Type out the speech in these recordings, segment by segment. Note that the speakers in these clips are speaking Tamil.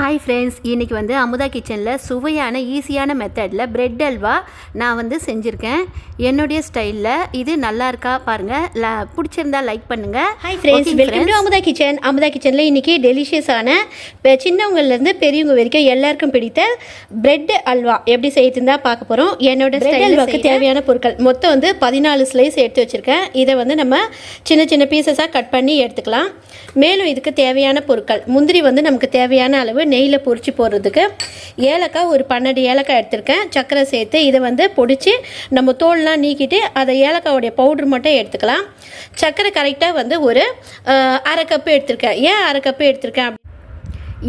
ஹாய் ஃப்ரெண்ட்ஸ் இன்றைக்கி வந்து அமுதா கிச்சனில் சுவையான ஈஸியான மெத்தடில் பிரெட் அல்வா நான் வந்து செஞ்சுருக்கேன். என்னுடைய ஸ்டைலில் இது நல்லா இருக்கா பாருங்கள் ல பிடிச்சிருந்தா லைக் பண்ணுங்கள் hi friends welcome to Amutha kitchen Amutha கிச்சனில் இன்றைக்கி டெலிஷியஸான இப்போ சின்னவங்கலேருந்து பெரியவங்க வரைக்கும் எல்லாருக்கும் பிடித்த பிரெட் அல்வா எப்படி செய்யுதுன்னு தான் பார்க்க போகிறோம் என்னோட பிரெட் அல்வாக்கு தேவையான பொருட்கள். மொத்தம் வந்து பதினாலு ஸ்லைஸ் எடுத்து வச்சுருக்கேன். இதை வந்து நம்ம சின்ன சின்ன பீசஸாக கட் பண்ணி எடுத்துக்கலாம். மேலும் இதுக்கு தேவையான பொருட்கள். முந்திரி வந்து நமக்கு தேவையான அளவு நெய்யில் பொறிச்சு போடுறதுக்கு ஏலக்காய் ஒரு பன்னெண்டு ஏலக்காய் எடுத்திருக்கேன். சர்க்கரை சேர்த்து இதை வந்து பொடிச்சு நம்ம தோல்லாம் நீக்கிட்டு அதை ஏலக்காயோடைய பவுடர் மட்டும் எடுத்துக்கலாம். சர்க்கரை கரெக்டாக வந்து ஒரு அரை கப்பு எடுத்திருக்கேன். ஏன் அரை கப்பு எடுத்திருக்கேன்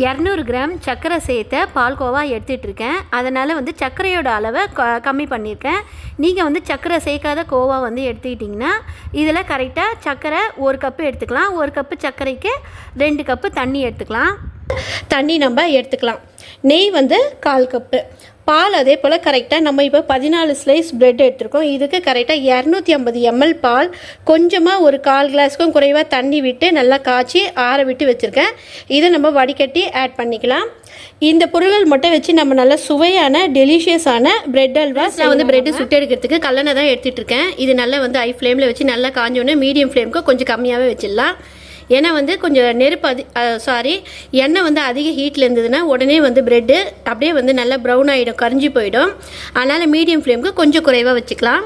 இரநூறு கிராம் சர்க்கரை சேர்த்த பால்கோவா எடுத்துகிட்ருக்கேன் அதனால் வந்து சர்க்கரையோட அளவை க கம்மி பண்ணியிருக்கேன். நீங்கள் வந்து சர்க்கரை சேர்க்காத கோவா வந்து எடுத்துக்கிட்டிங்கன்னா இதில் கரெக்டாக சர்க்கரை ஒரு கப்பு எடுத்துக்கலாம். ஒரு கப்பு சர்க்கரைக்கு ரெண்டு கப்பு தண்ணி எடுத்துக்கலாம். தண்ணி நம்ம எடுத்துக்கலாம். நெய் வந்து கால் கப்பு. பால் அதே போல் கரெக்டாக நம்ம இப்போ பதினாலு ஸ்லைஸ் பிரெட் எடுத்திருக்கோம். இதுக்கு கரெக்டாக இரநூத்தி ஐம்பது எம்எல் பால் கொஞ்சமாக ஒரு கால் கிளாஸ்க்கும் குறைவாக தண்ணி விட்டு நல்லா காய்ச்சி ஆற விட்டு வச்சுருக்கேன். இதை நம்ம வடிகட்டி ஆட் பண்ணிக்கலாம். இந்த பொருள்கள் மட்டும் வச்சு நம்ம நல்ல சுவையான டெலிஷியஸான பிரெட் அல்வா நான் வந்து பிரெட்டு சுட்டு எடுக்கிறதுக்கு கல்லணை தான் எடுத்துகிட்டு இருக்கேன். இது நல்லா வந்து ஹை ஃப்ளேமில் வச்சு நல்லா காஞ்சோன்னே மீடியம் ஃப்ளேமுக்கு கொஞ்சம் கம்மியாகவே வச்சிடலாம். ஏன்னா வந்து கொஞ்சம் நெருப்பு அதி சாரி எண்ணெய் வந்து அதிக ஹீட்டில் இருந்ததுன்னா உடனே வந்து ப்ரெட்டு அப்படியே வந்து நல்லா ப்ரௌன் ஆகிடும் கரிஞ்சு போயிடும். அதனால் மீடியம் ஃப்ளேமுக்கு கொஞ்சம் குறைவாக வச்சுக்கலாம்.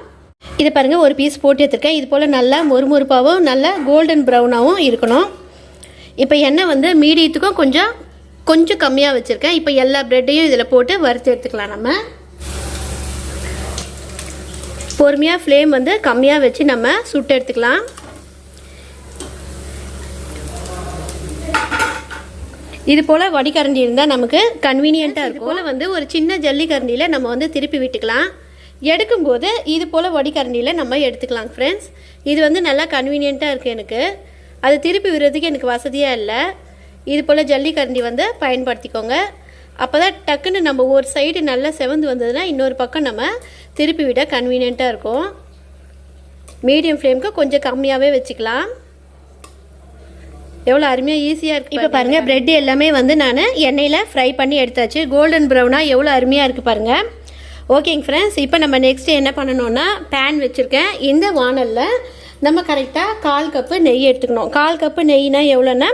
இதை பாருங்கள் ஒரு பீஸ் போட்டு எடுத்துருக்கேன். இது போல் நல்லா மொறுமொறுப்பாகவும் நல்லா கோல்டன் ப்ரௌனாகவும் இருக்கணும். இப்போ எண்ணெய் வந்து மீடியத்துக்கும் கொஞ்சம் கொஞ்சம் கம்மியாக வச்சுருக்கேன். இப்போ எல்லா ப்ரெட்டையும் இதில் போட்டு வறுத்து எடுத்துக்கலாம் நம்ம. பொறுமையாக ஃப்ளேம் வந்து கம்மியாக வச்சு நம்ம சுட்டு எடுத்துக்கலாம். இது போல் வடிகரண்டி இருந்தால் நமக்கு கன்வீனியண்ட்டாக இருக்கும். போல் வந்து ஒரு சின்ன ஜல்லிக்கரண்டியில் நம்ம வந்து திருப்பி விட்டுக்கலாம். எடுக்கும்போது இது போல் வடிகரண்டியில் நம்ம எடுத்துக்கலாம் ஃப்ரெண்ட்ஸ் இது வந்து நல்லா கன்வீனியண்ட்டாக இருக்குது எனக்கு. அது திருப்பி விடுறதுக்கு எனக்கு வசதியாக இல்லை. இது போல் ஜல்லிக்கரண்டி வந்து பயன்படுத்திக்கோங்க. அப்போ தான் டக்குன்னு நம்ம ஒரு சைடு நல்லா செவந்து வந்ததுன்னா இன்னொரு பக்கம் நம்ம திருப்பி விட கன்வீனியண்ட்டாக இருக்கும். மீடியம் ஃப்ளேமுக்கு கொஞ்சம் கம்மியாகவே வச்சுக்கலாம். எவ்வளோ அருமையாக ஈஸியாக இருக்குது இப்போ பாருங்கள் பிரெட் எல்லாமே வந்து நான் எண்ணெயில் ஃப்ரை பண்ணி எடுத்தாச்சு. கோல்டன் ப்ரௌனாக எவ்வளோ அருமையாக இருக்குது பாருங்கள் ஓகேங்க ஃப்ரெண்ட்ஸ் இப்போ நம்ம நெக்ஸ்ட் என்ன பண்ணணும்னா பேன் வச்சுருக்கேன். இந்த வானலில் நம்ம கரெக்டாக கால் கப்பு நெய் எடுத்துக்கணும். கால் கப்பு நெய்னா எவ்வளோன்னா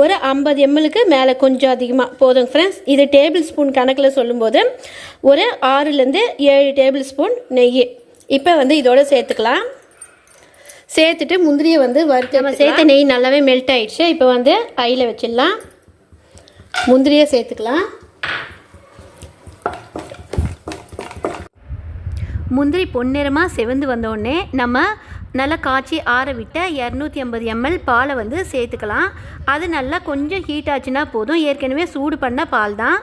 ஒரு ஐம்பது எம்எல்க்கு மேலே கொஞ்சம் அதிகமாக போதும் ஃப்ரெண்ட்ஸ் இது டேபிள் ஸ்பூன் கணக்கில் சொல்லும்போது ஒரு ஆறுலேருந்து ஏழு டேபிள் ஸ்பூன் நெய். இப்போ வந்து இதோட சேர்த்துக்கலாம். சேர்த்துட்டு முந்திரியை வந்து வறுத்து நம்ம சேர்த்த நெய் நல்லாவே மெல்ட் ஆயிடுச்சு. இப்போ வந்து ஐயில் வச்சிடலாம். முந்திரியை சேர்த்துக்கலாம். முந்திரி பொன்னிறமாக செவந்து வந்தோடனே நம்ம நல்லா காய்ச்சி ஆற விட்ட இரநூத்தி ஐம்பது எம்எல் பாலை வந்து சேர்த்துக்கலாம். அது நல்லா கொஞ்சம் ஹீட் ஆச்சுன்னா போதும். ஏற்கனவே சூடு பண்ண பால் தான்.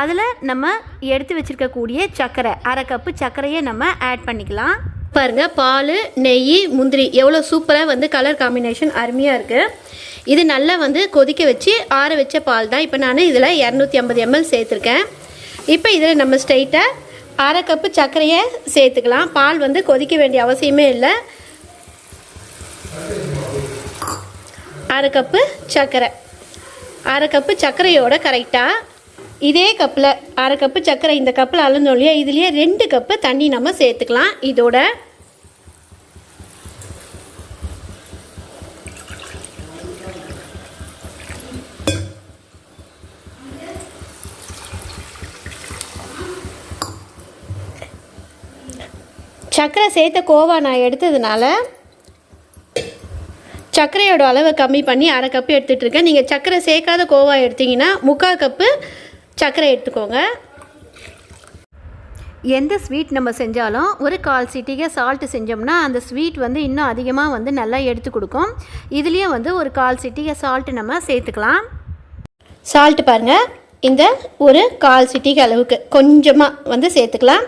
அதில் நம்ம எடுத்து வச்சுருக்கக்கூடிய சர்க்கரை அரை கப்பு சர்க்கரையை நம்ம ஆட் பண்ணிக்கலாம். பாருங்க பால் நெய் முந்திரி எவ்வளோ சூப்பராக வந்து கலர் காம்பினேஷன் அருமையாக இருக்குது இது நல்லா வந்து கொதிக்க வச்சு ஆற வச்ச பால் தான். இப்போ நான் இதில் இரநூத்தி ஐம்பது எம்எல் சேர்த்துருக்கேன். இப்போ இதில் நம்ம ஸ்ட்ரைட்டாக அரை கப்பு சர்க்கரையை சேர்த்துக்கலாம். பால் வந்து கொதிக்க வேண்டிய அவசியமே இல்லை. அரை கப்பு சர்க்கரை. அரை கப்பு சர்க்கரையோட கரெக்டாக இதே கப்பில் அரை கப்பு சர்க்கரை இந்த கப்பில் அளந்தோம் இல்லையா? இதுலேயே ரெண்டு கப்பு தண்ணி நம்ம சேர்த்துக்கலாம். இதோட சர்க்கரை சேர்த்த கோவா நான் எடுத்ததுனால சர்க்கரையோட அளவை கம்மி பண்ணி அரை கப்பு எடுத்துகிட்ருக்கேன் நீங்கள் சர்க்கரை சேர்க்காத கோவா எடுத்தீங்கன்னா முக்கால் கப்பு சர்க்கரை எடுத்துக்கோங்க. எந்த ஸ்வீட் நம்ம செஞ்சாலும் ஒரு கால் சிட்டிகை சால்ட்டு செஞ்சோம்னா அந்த ஸ்வீட் வந்து இன்னும் அதிகமாக வந்து நல்லா எடுத்து கொடுக்கும். இதுலேயும் வந்து ஒரு கால் சிட்டிகை சால்ட்டு நம்ம சேர்த்துக்கலாம். சால்ட்டு பாருங்கள் இந்த ஒரு கால் சிட்டிக்கு அளவுக்கு கொஞ்சமாக வந்து சேர்த்துக்கலாம்.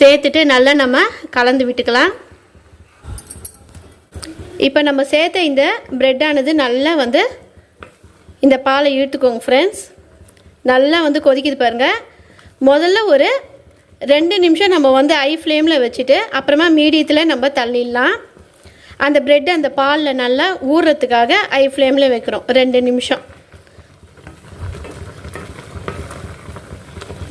சேர்த்துட்டு நல்லா நம்ம கலந்து விட்டுக்கலாம். இப்போ நம்ம சேர்த்த இந்த பிரெட்டானது நல்லா வந்து இந்த பாலை இழுத்துக்கோங்க ஃப்ரெண்ட்ஸ் நல்லா வந்து கொதிக்குது பாருங்கள் முதல்ல ஒரு ரெண்டு நிமிஷம் நம்ம வந்து ஐ ஃப்ளேமில் வச்சுட்டு அப்புறமா மீடியத்தில் நம்ம தள்ளிடலாம். அந்த ப்ரெட் அந்த பாலில் நல்லா ஊறுறதுக்காக ஐ ஃப்ளேமில் வைக்கிறோம். ரெண்டு நிமிஷம்.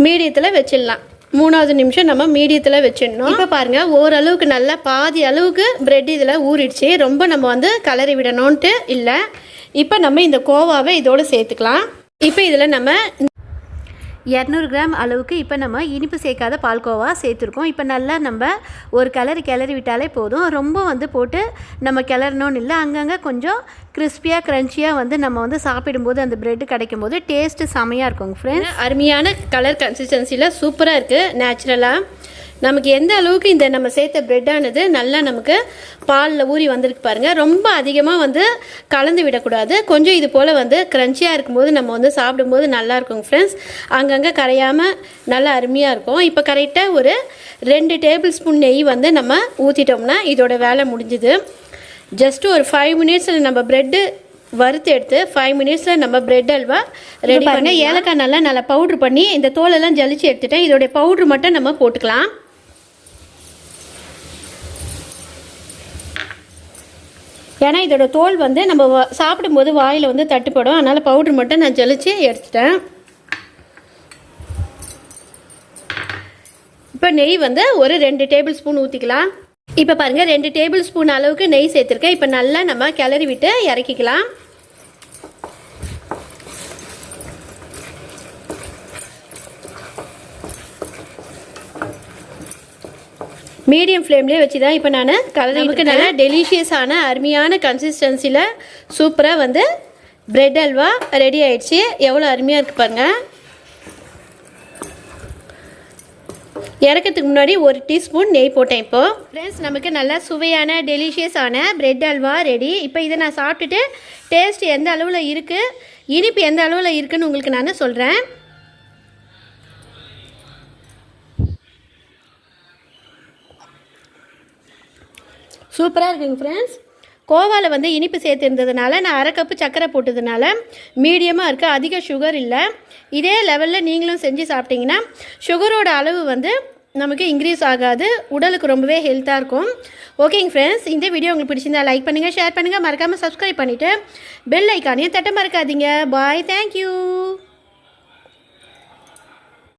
மீடியத்தில் வச்சிடலாம். மூணாவது நிமிஷம் நம்ம மீடியத்தில் வச்சிடணும். இப்போ பாருங்கள் ஓரளவுக்கு நல்லா பாதி அளவுக்கு ப்ரெட் இதில் ஊறிடுச்சு. ரொம்ப நம்ம வந்து கலரி விடணும்ன்ட்டு இல்லை. இப்போ நம்ம இந்த கோவாவை இதோடு சேர்த்துக்கலாம். இப்போ இதில் நம்ம இரநூறு கிராம் அளவுக்கு இப்போ நம்ம இனிப்பு சேர்க்காத பால்கோவா சேர்த்துருக்கோம். இப்போ நல்லா நம்ம ஒரு கிளறி கிளறி விட்டாலே போதும். ரொம்ப வந்து போட்டு நம்ம கிளறணும்னு இல்லை அங்கங்கே கொஞ்சம் கிறிஸ்பியாக க்ரன்ச்சியாக வந்து நம்ம வந்து சாப்பிடும்போது அந்த பிரெட் கிடைக்கும் போது டேஸ்ட்டு செமையாக இருக்குங்க ஃப்ரெண்ட்ஸ் அருமையான கலர் கன்சிஸ்டன்சியில் சூப்பராக இருக்குது நேச்சுரலாக நமக்கு எந்த அளவுக்கு இந்த நம்ம சேர்த்த பிரெட்டானது நல்லா நமக்கு பாலில் ஊறி வந்திருக்கு பாருங்கள் ரொம்ப அதிகமாக வந்து கலந்து விடக்கூடாது. கொஞ்சம் இது போல் வந்து க்ரன்ச்சியாக இருக்கும்போது நம்ம வந்து சாப்பிடும்போது நல்லா இருக்குங்க ஃப்ரெண்ட்ஸ் அங்கங்கே கரையாமல் நல்லா அருமையாக இருக்கும். இப்போ கரெக்டாக ஒரு ரெண்டு டேபிள் ஸ்பூன் நெய் வந்து நம்ம ஊற்றிட்டோம்னா இதோட வேலை முடிஞ்சுது. ஜஸ்ட் ஒரு ஃபைவ் மினிட்ஸில் நம்ம ப்ரெட்டு வறுத்து எடுத்து ஃபைவ் மினிட்ஸில் நம்ம பிரெட் அல்வா ரெடி பண்ணி ஏலக்காய் நல்லா நல்லா பவுட்ரு பண்ணி இந்த தோலெல்லாம் ஜலிச்சு எடுத்துட்டேன் இதோடைய பவுட்ரு மட்டும் நம்ம போட்டுக்கலாம். ஏன்னா இதோட தோல் வந்து நம்ம வ- சாப்பிடும்போது வாயில் வந்து தட்டுப்படும். அதனால் பவுட்ரு மட்டும் நான் ஜலிச்சு எடுத்துட்டேன். இப்போ நெய் வந்து ஒரு ரெண்டு டேபிள் ஸ்பூன் ஊற்றிக்கலாம் இப்போ பாருங்கள் ரெண்டு டேபிள் ஸ்பூன் அளவுக்கு நெய் சேர்த்துருக்கேன். இப்போ நல்லா நம்ம கிளறி விட்டு இறக்கிக்கலாம். மீடியம் ஃப்ளேம்லேயே வச்சு தான் இப்போ நான் கலரி நமக்கு நல்லா டெலிஷியஸான அருமையான கன்சிஸ்டன்சியில் சூப்பராக வந்து பிரெட் அல்வா ரெடி ஆயிடுச்சு. எவ்வளோ அருமையாக இருக்கு பாருங்க. இறக்கிறதுக்கு முன்னாடி ஒரு டீஸ்பூன் நெய் போட்டேன் இப்போது ஃப்ரெண்ட்ஸ் நமக்கு நல்லா சுவையான டெலிஷியஸான பிரெட் அல்வா ரெடி இப்போ இதை நான் சாப்பிட்டுட்டு டேஸ்ட் எந்த அளவில் இருக்குது இனிப்பு எந்த அளவில் இருக்குன்னு உங்களுக்கு நான் சொல்கிறேன் சூப்பராக இருக்குங்க ஃப்ரெண்ட்ஸ் கோவாவில் வந்து இனிப்பு சேர்த்துருந்ததுனால நான் அரை கப்பு சர்க்கரை போட்டதுனால மீடியமாக இருக்குது அதிக சுகர் இல்லை. இதே லெவலில் நீங்களும் செஞ்சு சாப்பிட்டீங்கன்னா சுகரோட அளவு வந்து நமக்கு இன்க்ரீஸ் ஆகாது. உடலுக்கு ரொம்பவே ஹெல்த்தாக இருக்கும். ஓகேங்க ஃப்ரெண்ட்ஸ் இந்த வீடியோ உங்களுக்கு பிடிச்சிருந்தா லைக் பண்ணுங்கள் ஷேர் பண்ணுங்கள் மறக்காமல் சப்ஸ்கிரைப் பண்ணிவிட்டு பெல் ஐக்கானையும் தட்ட மறக்காதீங்க. Bye thank you